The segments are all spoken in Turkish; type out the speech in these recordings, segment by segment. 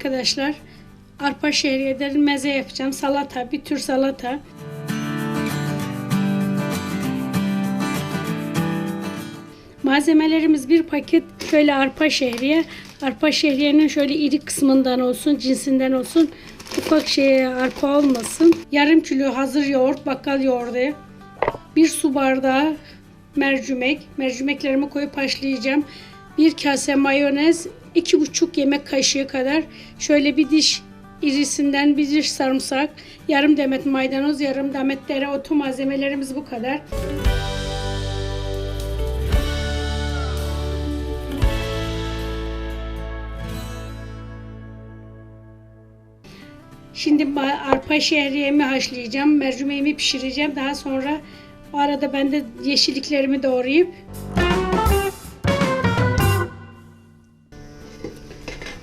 arkadaşlar. Arpa şehriyeden meze yapacağım. Salata, bir tür salata. Malzemelerimiz bir paket şöyle arpa şehriye. Arpa şehriyenin şöyle iri kısmından olsun, cinsinden olsun. Ufak şey arpa olmasın. Yarım kilo hazır yoğurt, bakkal yoğurdu. Bir su bardağı mercimek. Mercimeklerimi koyup haşlayacağım. Bir kase mayonez, iki buçuk yemek kaşığı kadar. Şöyle bir diş irisinden bir diş sarımsak, yarım demet maydanoz, yarım demet dereotu malzemelerimiz bu kadar. Şimdi arpa şehriyemi haşlayacağım, mercimeğimi pişireceğim. Daha sonra arada ben de yeşilliklerimi doğrayıp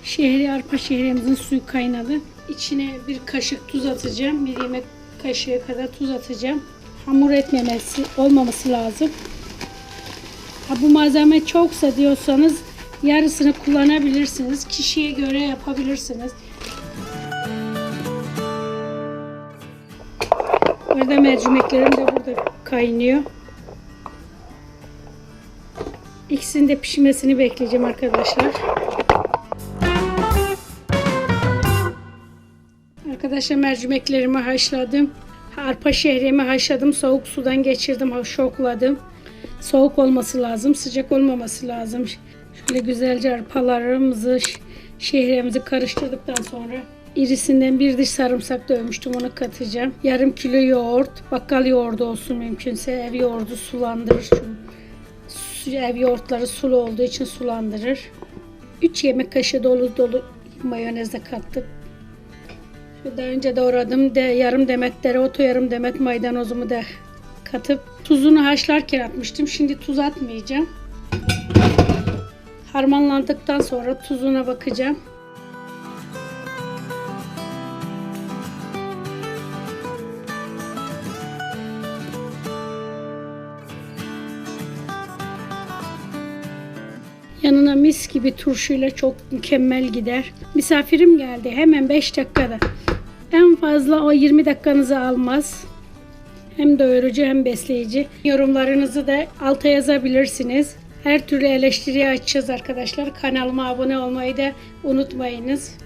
Şehri arpa şehriyemizin suyu kaynadı. İçine bir kaşık tuz atacağım. Bir yemek kaşığı kadar tuz atacağım. Hamur etmemesi, olmaması lazım. Ha, bu malzeme çoksa diyorsanız yarısını kullanabilirsiniz. Kişiye göre yapabilirsiniz. Burada mercimeklerim de burada kaynıyor. İkisinin de pişmesini bekleyeceğim arkadaşlar. Arkadaşlar mercimeklerimi haşladım. Arpa şehriyemi haşladım. Soğuk sudan geçirdim. Şokladım. Soğuk olması lazım. Sıcak olmaması lazım. Şöyle güzelce arpalarımızı, ş- şehriyemizi karıştırdıktan sonra irisinden bir diş sarımsak dövmüştüm. Onu katacağım. Yarım kilo yoğurt. Bakkal yoğurdu olsun mümkünse. Ev yoğurdu sulandırır. Su- Ev yoğurtları sulu olduğu için sulandırır. 3 yemek kaşığı dolu dolu mayonez de kattık. Şu Daha önce doğradım de yarım demet dereotu, yarım demet maydanozumu da katıp tuzunu haşlarken atmıştım. Şimdi tuz atmayacağım. Harmanlandıktan sonra tuzuna bakacağım. Yanına mis gibi turşuyla çok mükemmel gider. Misafirim geldi hemen 5 dakikada. En fazla o 20 dakikanızı almaz. Hem doyurucu hem besleyici. Yorumlarınızı da alta yazabilirsiniz. Her türlü eleştiriye açacağız arkadaşlar. Kanalıma abone olmayı da unutmayınız.